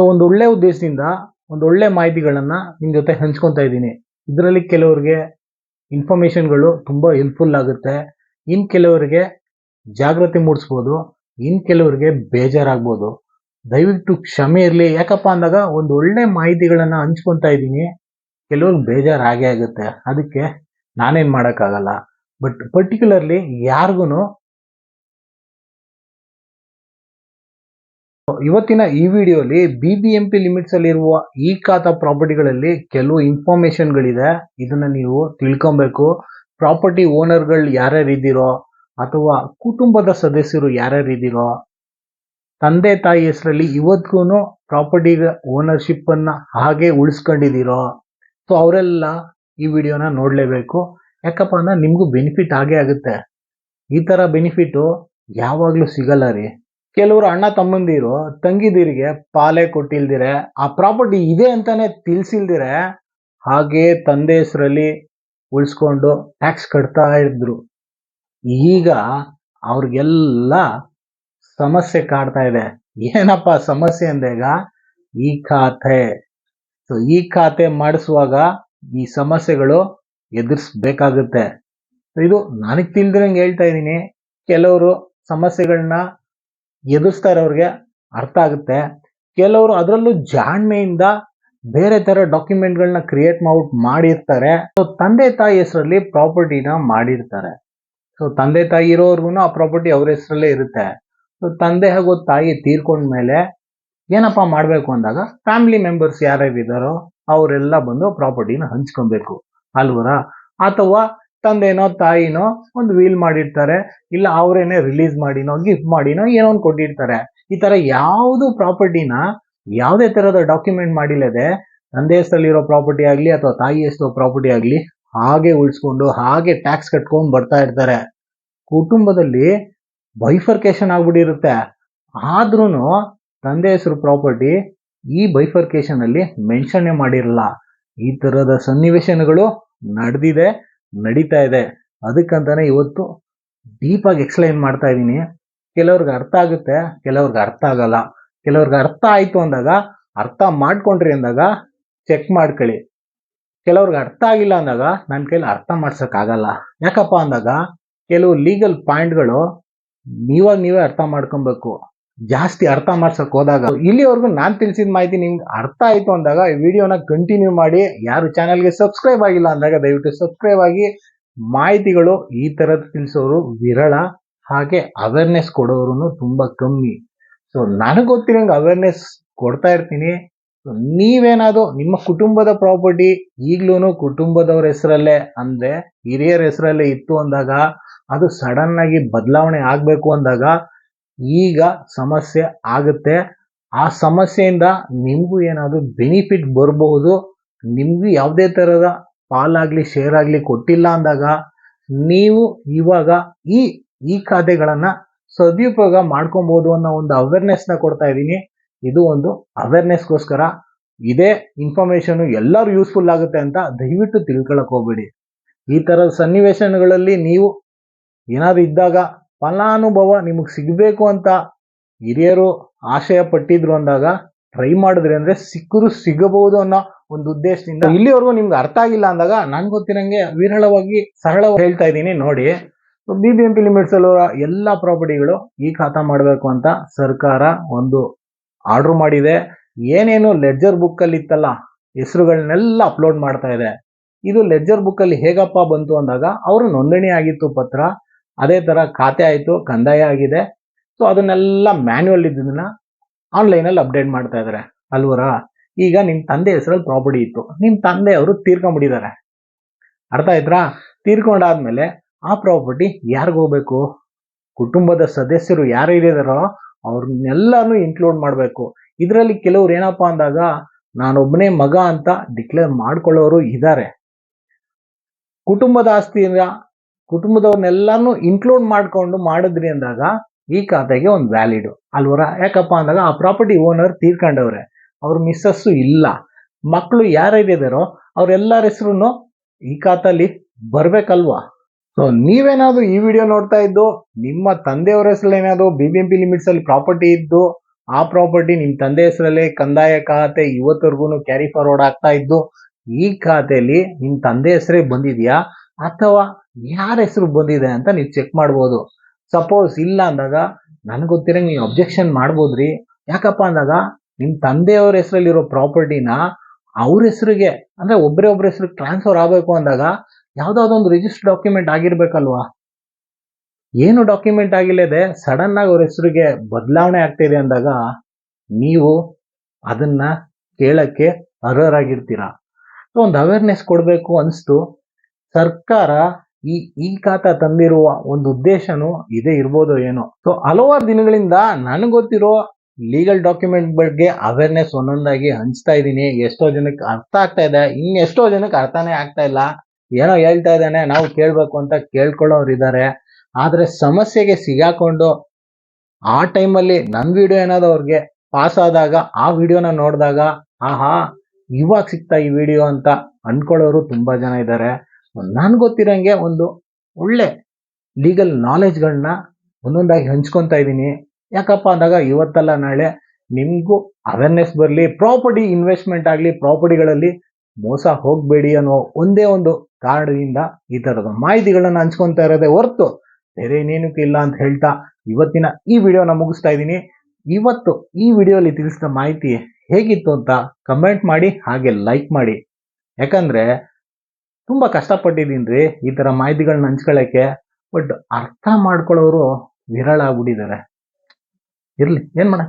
So ಒಂದು ಒಳ್ಳೆ ಉದ್ದೇಶದಿಂದ, ಒಂದು ಒಳ್ಳೆ ಮಾಹಿತಿಗಳನ್ನು ನಿಮ್ಮ ಜೊತೆ ಹಂಚ್ಕೊತಾ ಇದ್ದೀನಿ. ಇದರಲ್ಲಿ ಕೆಲವರಿಗೆ ಇನ್ಫಾರ್ಮೇಷನ್ಗಳು ತುಂಬಾ ಹೆಲ್ಪ್ಫುಲ್ ಆಗುತ್ತೆ. ಇನ್ ಕೆಲವರಿಗೆ ಜಾಗೃತಿ ಮೂಡಿಸ್ಬೋದು. ಇನ್ ಕೆಲವರಿಗೆ ಬೇಜಾರಾಗ್ಬೋದು. ದಯವಿಟ್ಟು ಕ್ಷಮೆ ಇರಲಿ. ಯಾಕಪ್ಪ ಅಂದಾಗ ಒಂದು ಒಳ್ಳೆ ಮಾಹಿತಿಗಳನ್ನು ಹಂಚ್ಕೊತಾ ಇದ್ದೀನಿ. ಕೆಲವ್ರಿಗೆ ಬೇಜಾರು ಆಗೇ ಆಗುತ್ತೆ. ಅದಕ್ಕೆ ನಾನೇನು ಮಾಡೋಕ್ಕಾಗಲ್ಲ. ಬಟ್ ಪರ್ಟಿಕ್ಯುಲರ್ಲಿ ಯಾರಿಗೂ ಇವತ್ತಿನ ಈ ವಿಡಿಯೋಲಿ B B M P limits ಅಲ್ಲಿರುವ ಈ ಖಾತಾ ಪ್ರಾಪರ್ಟಿಗಳಲ್ಲಿ ಕೆಲವು ಇನ್ಫಾರ್ಮೇಶನ್ಗಳಿದೆ ಇದನ್ನ ನೀವು ತಿಳ್ಕೊಬೇಕು. ಪ್ರಾಪರ್ಟಿ ಓನರ್ಗಳು ಯಾರ್ಯಾರು ಇದ್ದೀರೋ ಅಥವಾ ಕುಟುಂಬದ ಸದಸ್ಯರು ಯಾರ್ಯಾರು ಇದ್ದೀರೋ ತಂದೆ ತಾಯಿ ಹೆಸರಲ್ಲಿ ಇವತ್ತಿಗೂ ಪ್ರಾಪರ್ಟಿ ಓನರ್ಶಿಪ್ ಅನ್ನ ಹಾಗೆ ಉಳಿಸ್ಕೊಂಡಿದ್ದೀರೋ ಸೊ ಅವರೆಲ್ಲ ಈ ವಿಡಿಯೋನ ನೋಡ್ಲೇಬೇಕು. ಯಾಕಪ್ಪ ಅಂದ್ರೆ ನಿಮಗೂ ಬೆನಿಫಿಟ್ ಆಗೇ ಆಗುತ್ತೆ. ಈ ತರ ಬೆನಿಫಿಟ್ಟು ಯಾವಾಗಲೂ ಸಿಗಲ್ಲ ರೀ. ಕೆಲವರು ಅಣ್ಣ ತಮ್ಮಂದಿರು, ತಂಗಿದಿರಿಗೆ ಪಾಲೆ ಕೊಟ್ಟಿಲ್ದಿರೆ, ಆ ಪ್ರಾಪರ್ಟಿ ಇದೆ ಅಂತಾನೆ ತಿಳಿಸಿಲ್ದಿರೆ, ಹಾಗೆ ತಂದೆ ಹೆಸರಲ್ಲಿ ಉಳಿಸ್ಕೊಂಡು ಟ್ಯಾಕ್ಸ್ ಕಟ್ತಾ ಇದ್ರು. ಈಗ ಅವ್ರಿಗೆಲ್ಲ ಸಮಸ್ಯೆ ಕಾಡ್ತಾ ಇದೆ. ಏನಪ್ಪ ಸಮಸ್ಯೆ ಅಂದಾಗ ಈ ಖಾತೆ. ಸೊ ಈ ಖಾತೆ ಮಾಡಿಸುವಾಗ ಈ ಸಮಸ್ಯೆಗಳು ಎದುರಿಸ್ಬೇಕಾಗುತ್ತೆ. ಇದು ನನಗೆ ತಿಳಿದಿರಂಗೆ ಹೇಳ್ತಾ ಇದ್ದೀನಿ. ಕೆಲವರು ಸಮಸ್ಯೆಗಳನ್ನ ಎದುರಿಸ್ತಾ ಇರೋರಿಗೆ ಅರ್ಥ ಆಗುತ್ತೆ. ಕೆಲವರು ಅದರಲ್ಲೂ ಜಾಣ್ಮೆಯಿಂದ ಬೇರೆ ತರ ಡಾಕ್ಯುಮೆಂಟ್ಗಳನ್ನ ಕ್ರಿಯೇಟ್ ಮಾಡ್ಬಿಟ್ಟು ಮಾಡಿರ್ತಾರೆ. ಸೊ ತಂದೆ ತಾಯಿ ಹೆಸರಲ್ಲಿ ಪ್ರಾಪರ್ಟಿನ ಮಾಡಿರ್ತಾರೆ. ಸೊ ತಂದೆ ತಾಯಿ ಇರೋರ್ಗು ಆ ಪ್ರಾಪರ್ಟಿ ಅವ್ರ ಹೆಸರಲ್ಲೇ ಇರುತ್ತೆ. ಸೊ ತಂದೆ ಹಾಗೂ ತಾಯಿ ತೀರ್ಕೊಂಡ್ಮೇಲೆ ಏನಪ್ಪಾ ಮಾಡ್ಬೇಕು ಅಂದಾಗ ಫ್ಯಾಮಿಲಿ ಮೆಂಬರ್ಸ್ ಯಾರ್ಯಾರು ಇದ್ದಾರೋ ಅವರೆಲ್ಲ ಬಂದು ಪ್ರಾಪರ್ಟಿನ ಹಂಚ್ಕೊಬೇಕು. ಅಲ್ವರ? ಅಥವಾ ತಂದೆನೋ ತಾಯಿನೋ ಒಂದು ವೀಲ್ ಮಾಡಿರ್ತಾರೆ, ಇಲ್ಲ ಅವರೇನೆ ರಿಲೀಸ್ ಮಾಡಿನೋ ಗಿಫ್ಟ್ ಮಾಡಿನೋ, ಏನೋ ಒಂದು ಕೊಟ್ಟಿರ್ತಾರೆ. ಈ ತರ ಯಾವುದು ಪ್ರಾಪರ್ಟಿನ ಯಾವುದೇ ತರದ ಡಾಕ್ಯುಮೆಂಟ್ ಮಾಡಿಲ್ಲದೆ ತಂದೆ ಹೆಸರಲ್ಲಿರೋ ಪ್ರಾಪರ್ಟಿ ಆಗಲಿ ಅಥವಾ ತಾಯಿ ಹೆಸರು ಪ್ರಾಪರ್ಟಿ ಆಗಲಿ ಹಾಗೆ ಉಳಿಸ್ಕೊಂಡು, ಹಾಗೆ ಟ್ಯಾಕ್ಸ್ ಕಟ್ಕೊಂಡು ಬರ್ತಾ ಇರ್ತಾರೆ. ಕುಟುಂಬದಲ್ಲಿ ಬೈಫರ್ಕೇಶನ್ ಆಗ್ಬಿಟ್ಟಿರುತ್ತೆ. ಆದ್ರೂ ತಂದೆ ಹೆಸರು ಪ್ರಾಪರ್ಟಿ ಈ ಬೈಫರ್ಕೇಶನ್ ಅಲ್ಲಿ ಮೆನ್ಷನ್ ಮಾಡಿರಲ್ಲ. ಈ ತರದ ಸನ್ನಿವೇಶನಗಳು ನಡೆದಿದೆ. ನಡೀತಾ ಇದೆ. ಅದಕ್ಕಂತಾನೆ ಇವತ್ತು ಡೀಪ್ ಆಗಿ ಎಕ್ಸ್ಪ್ಲೈನ್ ಮಾಡ್ತಾ ಇದ್ದೀನಿ. ಕೆಲವ್ರಿಗೆ ಅರ್ಥ ಆಗುತ್ತೆ, ಕೆಲವ್ರಿಗೆ ಅರ್ಥ ಆಗಲ್ಲ. ಕೆಲವ್ರಿಗೆ ಅರ್ಥ ಆಯ್ತು ಅಂದಾಗ, ಅರ್ಥ ಮಾಡ್ಕೊಂಡ್ರಿ ಅಂದಾಗ ಚೆಕ್ ಮಾಡ್ಕೊಳ್ಳಿ. ಕೆಲವ್ರಿಗೆ ಅರ್ಥ ಆಗಿಲ್ಲ ಅಂದಾಗ ನನ್ನ ಕೈಲಿ ಅರ್ಥ ಮಾಡ್ಸೋಕ್ಕಾಗಲ್ಲ ಯಾಕಪ್ಪ ಅಂದಾಗ, ಕೆಲವು ಲೀಗಲ್ ಪಾಯಿಂಟ್ಗಳು ನೀವಾಗ ನೀವೇ ಅರ್ಥ ಮಾಡ್ಕೊಬೇಕು. ಜಾಸ್ತಿ ಅರ್ಥ ಮಾಡ್ಸಕ್ ಹೋದಾಗ, ಇಲ್ಲಿವರೆಗೂ ನಾನ್ ತಿಳಿಸಿದ ಮಾಹಿತಿ ನಿಮ್ಗೆ ಅರ್ಥ ಆಯ್ತು ಅಂದಾಗ, ಈ ವಿಡಿಯೋನ ಕಂಟಿನ್ಯೂ ಮಾಡಿ, ಯಾರು ಚಾನಲ್ಗೆ ಸಬ್ಸ್ಕ್ರೈಬ್ ಆಗಿಲ್ಲ ಅಂದಾಗ, ದಯವಿಟ್ಟು ಸಬ್ಸ್ಕ್ರೈಬ್ ಆಗಿ. ಮಾಹಿತಿಗಳು ಈ ತರದ ತಿಳಿಸೋರು ವಿರಳ, ಹಾಗೆ ಅವೇರ್ನೆಸ್ ಕೊಡೋರು ತುಂಬಾ ಕಮ್ಮಿ. ಸೊ ನನಗೆ ಗೊತ್ತಿರೋಂಗೆ ಅವೇರ್ನೆಸ್ ಕೊಡ್ತಾ ಇರ್ತೀನಿ. ನೀವೇನಾದ್ರು ನಿಮ್ಮ ಕುಟುಂಬದ ಪ್ರಾಪರ್ಟಿ ಈಗ್ಲೂ ಕುಟುಂಬದವ್ರ ಹೆಸರಲ್ಲೇ, ಅಂದ್ರೆ ಹಿರಿಯರ ಹೆಸರಲ್ಲೇ ಇತ್ತು ಅಂದಾಗ, ಅದು ಸಡನ್ ಆಗಿ ಬದಲಾವಣೆ ಆಗ್ಬೇಕು ಅಂದಾಗ ಈಗ ಸಮಸ್ಯೆ ಆಗುತ್ತೆ. ಆ ಸಮಸ್ಯೆಯಿಂದ ನಿಮಗೂ ಏನಾದರೂ ಬೆನಿಫಿಟ್ ಬರಬಹುದು. ನಿಮಗೂ ಯಾವುದೇ ಥರದ ಪಾಲಾಗಲಿ ಶೇರ್ ಆಗಲಿ ಕೊಟ್ಟಿಲ್ಲ ಅಂದಾಗ ನೀವು ಇವಾಗ ಈ ಈ ಖಾತೆಗಳನ್ನು ಸದುಪಯೋಗ ಮಾಡ್ಕೊಬೋದು ಅನ್ನೋ ಒಂದು ಅವೇರ್ನೆಸ್ನ ಕೊಡ್ತಾ ಇದ್ದೀನಿ. ಇದು ಒಂದು ಅವೇರ್ನೆಸ್ಗೋಸ್ಕರ ಇದೇ ಇನ್ಫಾರ್ಮೇಷನು ಎಲ್ಲರೂ ಯೂಸ್ಫುಲ್ ಆಗುತ್ತೆ ಅಂತ ದಯವಿಟ್ಟು ತಿಳ್ಕೊಳಕ್ಕೆ ಹೋಗ್ಬೇಡಿ. ಈ ಥರದ ಸನ್ನಿವೇಶಗಳಲ್ಲಿ ನೀವು ಏನಾದರೂ ಇದ್ದಾಗ ಫಲಾನುಭವ ನಿಮಗೆ ಸಿಗಬೇಕು ಅಂತ ಹಿರಿಯರು ಆಶಯ ಪಟ್ಟಿದ್ರು ಅಂದಾಗ ಟ್ರೈ ಮಾಡಿದ್ರಿ ಅಂದ್ರೆ ಸಿಕ್ಕರು ಸಿಗಬಹುದು ಅನ್ನೋ ಒಂದು ಉದ್ದೇಶದಿಂದ ಇಲ್ಲಿವರೆಗೂ ನಿಮ್ಗೆ ಅರ್ಥ ಆಗಿಲ್ಲ ಅಂದಾಗ ನನ್ಗೆ ಗೊತ್ತಿರಂಗೆ ವಿರಳವಾಗಿ ಸರಳವಾಗಿ ಹೇಳ್ತಾ ಇದ್ದೀನಿ, ನೋಡಿ. B B M P limits ಅಲ್ಲಿರೋ ಎಲ್ಲಾ ಪ್ರಾಪರ್ಟಿಗಳು ಈ ಖಾತಾ ಮಾಡಬೇಕು ಅಂತ ಸರ್ಕಾರ ಒಂದು ಆರ್ಡರ್ ಮಾಡಿದೆ. ಏನೇನು ಲೆಡ್ಜರ್ ಬುಕ್ ಅಲ್ಲಿ ಇತ್ತಲ್ಲ, ಹೆಸರುಗಳನ್ನೆಲ್ಲ ಅಪ್ಲೋಡ್ ಮಾಡ್ತಾ ಇದೆ. ಇದು ಲೆಡ್ಜರ್ ಬುಕ್ ಅಲ್ಲಿ ಹೇಗಪ್ಪ ಬಂತು ಅಂದಾಗ, ಅವರು ನೋಂದಣಿ ಆಗಿತ್ತು ಪತ್ರ. ಅದೇ ತರ ಖಾತೆ ಆಯಿತು, ಕಂದಾಯ ಆಗಿದೆ. ಸೊ ಅದನ್ನೆಲ್ಲ ಇದ್ದದನ್ನ ಆನ್ಲೈನ್ ಅಲ್ಲಿ ಅಪ್ಡೇಟ್ ಮಾಡ್ತಾ ಇದ್ದಾರೆ ಅಲ್ವರ? ಈಗ ನಿಮ್ ತಂದೆ ಹೆಸರಲ್ಲಿ ಪ್ರಾಪರ್ಟಿ ಇತ್ತು. ನಿಮ್ ತಂದೆ ಅವರು ತೀರ್ಕೊಂಡ್ಬಿಟ್ಟಿದ್ದಾರೆ ಅರ್ಥ ಆಯ್ತಾ ತೀರ್ಕೊಂಡಾದ್ಮೇಲೆ ಆ ಪ್ರಾಪರ್ಟಿ ಯಾರಿಗ್ ಹೋಗ್ಬೇಕು? ಕುಟುಂಬದ ಸದಸ್ಯರು ಯಾರು ಇದಾರೋ ಅವ್ರನ್ನೆಲ್ಲನೂ ಇನ್ಕ್ಲೂಡ್ ಮಾಡಬೇಕು. ಇದರಲ್ಲಿ ಕೆಲವ್ರು ಏನಪ್ಪಾ ಅಂದಾಗ ನಾನೊಬ್ಬನೇ ಮಗ ಅಂತ ಡಿಕ್ಲೇರ್ ಮಾಡ್ಕೊಳ್ಳೋರು ಇದ್ದಾರೆ ಕುಟುಂಬದ ಆಸ್ತಿಯಿಂದ ಕುಟುಂಬದವ್ರನ್ನೆಲ್ಲಾನು ಇನ್ಕ್ಲೂಡ್ ಮಾಡಿಕೊಂಡು ಮಾಡಿದ್ರಿ ಅಂದಾಗ ಈ ಖಾತೆಗೆ ಒಂದು ವ್ಯಾಲಿಡು ಅಲ್ವರ? ಯಾಕಪ್ಪ ಅಂದಾಗ ಆ ಪ್ರಾಪರ್ಟಿ ಓನರ್ ತೀರ್ಕೊಂಡವ್ರೆ. ಅವ್ರ ಮಿಸ್ಸಸ್ಸು ಇಲ್ಲ. ಮಕ್ಕಳು ಯಾರ್ಯಾರಿದಾರೋ ಅವರೆಲ್ಲರ ಹೆಸರು ಈ ಖಾತಲ್ಲಿ ಬರಬೇಕಲ್ವಾ? ಸೊ ನೀವೇನಾದ್ರು ಈ ವಿಡಿಯೋ ನೋಡ್ತಾ ಇದ್ದು, ನಿಮ್ಮ ತಂದೆಯವರ ಹೆಸರಲ್ಲಿ ಏನಾದ್ರು B B M P limits ಅಲ್ಲಿ ಪ್ರಾಪರ್ಟಿ ಇದ್ದು, ಆ ಪ್ರಾಪರ್ಟಿ ನಿಮ್ಮ ತಂದೆ ಹೆಸರಲ್ಲೇ ಕಂದಾಯ ಖಾತೆ ಇವತ್ತವರೆಗೂ ಕ್ಯಾರಿ ಫಾರ್ವರ್ಡ್ ಆಗ್ತಾ ಇದ್ದು, ಈ ಖಾತೆಯಲ್ಲಿ ನಿಮ್ಮ ತಂದೆ ಹೆಸರೇ ಬಂದಿದ್ಯಾ? ಅಥವಾ ಯಾರ ಹೆಸರು ಬಂದಿದೆ ಅಂತ ನೀವು ಚೆಕ್ ಮಾಡ್ಬೋದು. ಸಪೋಸ್ ಇಲ್ಲ ಅಂದಾಗ ನನ್ಗೆ ಗೊತ್ತಿರಂಗೆ ನೀವು ಅಬ್ಜೆಕ್ಷನ್ ಮಾಡ್ಬೋದ್ರಿ. ಯಾಕಪ್ಪ ಅಂದಾಗ ನಿಮ್ಮ ತಂದೆಯವ್ರ ಹೆಸರಲ್ಲಿರೋ ಪ್ರಾಪರ್ಟಿನ ಅವ್ರ ಹೆಸರಿಗೆ, ಅಂದರೆ ಒಬ್ಬರೇ ಒಬ್ಬರ ಹೆಸರಿಗೆ ಟ್ರಾನ್ಸ್ಫರ್ ಆಗಬೇಕು ಅಂದಾಗ ಯಾವುದಾದೊಂದು ಒಂದು ರಿಜಿಸ್ಟರ್ ಡಾಕ್ಯುಮೆಂಟ್ ಆಗಿರ್ಬೇಕಲ್ವಾ? ಏನು ಡಾಕ್ಯುಮೆಂಟ್ ಆಗಿಲ್ಲದೆ ಸಡನ್ ಆಗಿ ಅವ್ರ ಹೆಸರಿಗೆ ಬದಲಾವಣೆ ಆಗ್ತಿದೆ ಅಂದಾಗ ನೀವು ಅದನ್ನ ಕೇಳಕ್ಕೆ ಅರ್ಹರಾಗಿರ್ತೀರ? ಒಂದು ಅವೇರ್ನೆಸ್ ಕೊಡಬೇಕು ಅನಿಸ್ತು. ಸರ್ಕಾರ ಈ ಈ ಖಾತಾ ತಂದಿರುವ ಒಂದು ಉದ್ದೇಶನೂ ಇದೇ ಇರ್ಬೋದು ಏನೋ. ಸೊ ಹಲವಾರು ದಿನಗಳಿಂದ ನನಗೆ ಗೊತ್ತಿರೋ ಲೀಗಲ್ ಡಾಕ್ಯುಮೆಂಟ್ ಬಗ್ಗೆ ಅವೇರ್ನೆಸ್ ಒಂದೊಂದಾಗಿ ಹಂಚ್ತಾ ಇದ್ದೀನಿ. ಎಷ್ಟೋ ಜನಕ್ಕೆ ಅರ್ಥ ಆಗ್ತಾ ಇದೆ. ಇನ್ನು ಎಷ್ಟೋ ಜನಕ್ಕೆ ಅರ್ಥನೇ ಆಗ್ತಾ ಇಲ್ಲ. ಏನೋ ಹೇಳ್ತಾ ಇದ್ದಾನೆ, ನಾವು ಕೇಳಬೇಕು ಅಂತ ಕೇಳ್ಕೊಳ್ಳೋರು ಇದ್ದಾರೆ ಆದರೆ ಸಮಸ್ಯೆಗೆ ಸಿಗಾಕೊಂಡು ಆ ಟೈಮಲ್ಲಿ ನನ್ನ ವಿಡಿಯೋ ಏನಾದ್ರು ಅವ್ರಿಗೆ ಪಾಸ್ ಆದಾಗ, ಆ ವಿಡಿಯೋನ ನೋಡಿದಾಗ, ಆಹಾ, ಇವಾಗ ಸಿಗ್ತಾ ಈ ವಿಡಿಯೋ ಅಂತ ಅಂದ್ಕೊಳ್ಳೋರು ತುಂಬ ಜನ ಇದ್ದಾರೆ. ನನ್ಗೆ ಗೊತ್ತಿರೋಂಗೆ ಒಂದು ಒಳ್ಳೆ ಲೀಗಲ್ ನಾಲೆಜ್ಗಳನ್ನ ಒಂದೊಂದಾಗಿ ಹಂಚ್ಕೊತಾ ಇದ್ದೀನಿ. ಯಾಕಪ್ಪ ಅಂದಾಗ ಇವತ್ತಲ್ಲ ನಾಳೆ ನಿಮಗೂ ಅವೇರ್ನೆಸ್ ಬರಲಿ ಪ್ರಾಪರ್ಟಿ ಇನ್ವೆಸ್ಟ್ಮೆಂಟ್ ಆಗಲಿ ಪ್ರಾಪರ್ಟಿಗಳಲ್ಲಿ ಮೋಸ ಹೋಗಬೇಡಿ ಅನ್ನೋ ಒಂದೇ ಒಂದು ಕಾರಣದಿಂದ ಈ ಥರದ ಮಾಹಿತಿಗಳನ್ನು ಹಂಚ್ಕೊತಾ ಇರೋದೇ ಹೊರತು ಬೇರೆ ಇನ್ನೇನಕ್ಕೆ ಇಲ್ಲ ಅಂತ ಹೇಳ್ತಾ ಇವತ್ತಿನ ಈ ವಿಡಿಯೋನ ಮುಗಿಸ್ತಾ ಇದ್ದೀನಿ. ಇವತ್ತು ಈ ವಿಡಿಯೋಲಿ ತಿಳಿಸಿದ ಮಾಹಿತಿ ಹೇಗಿತ್ತು ಅಂತ ಕಮೆಂಟ್ ಮಾಡಿ, ಹಾಗೆ ಲೈಕ್ ಮಾಡಿ. ಯಾಕಂದ್ರೆ ತುಂಬಾ ಕಷ್ಟಪಟ್ಟಿದ್ದೀನಿ ರೀ. ಈ ತರ ಮಾಹಿತಿಗಳನ್ನ ಹಂಚ್ಕೊಳ್ಳೋಕೆ ಬಟ್ ಅರ್ಥ ಮಾಡ್ಕೊಳ್ಳೋರು ವಿರಳ ಆಗ್ಬಿಟ್ಟಿದ್ದಾರೆ. ಇರ್ಲಿ, ಏನ್ ಮಾಡಕ್ಕ?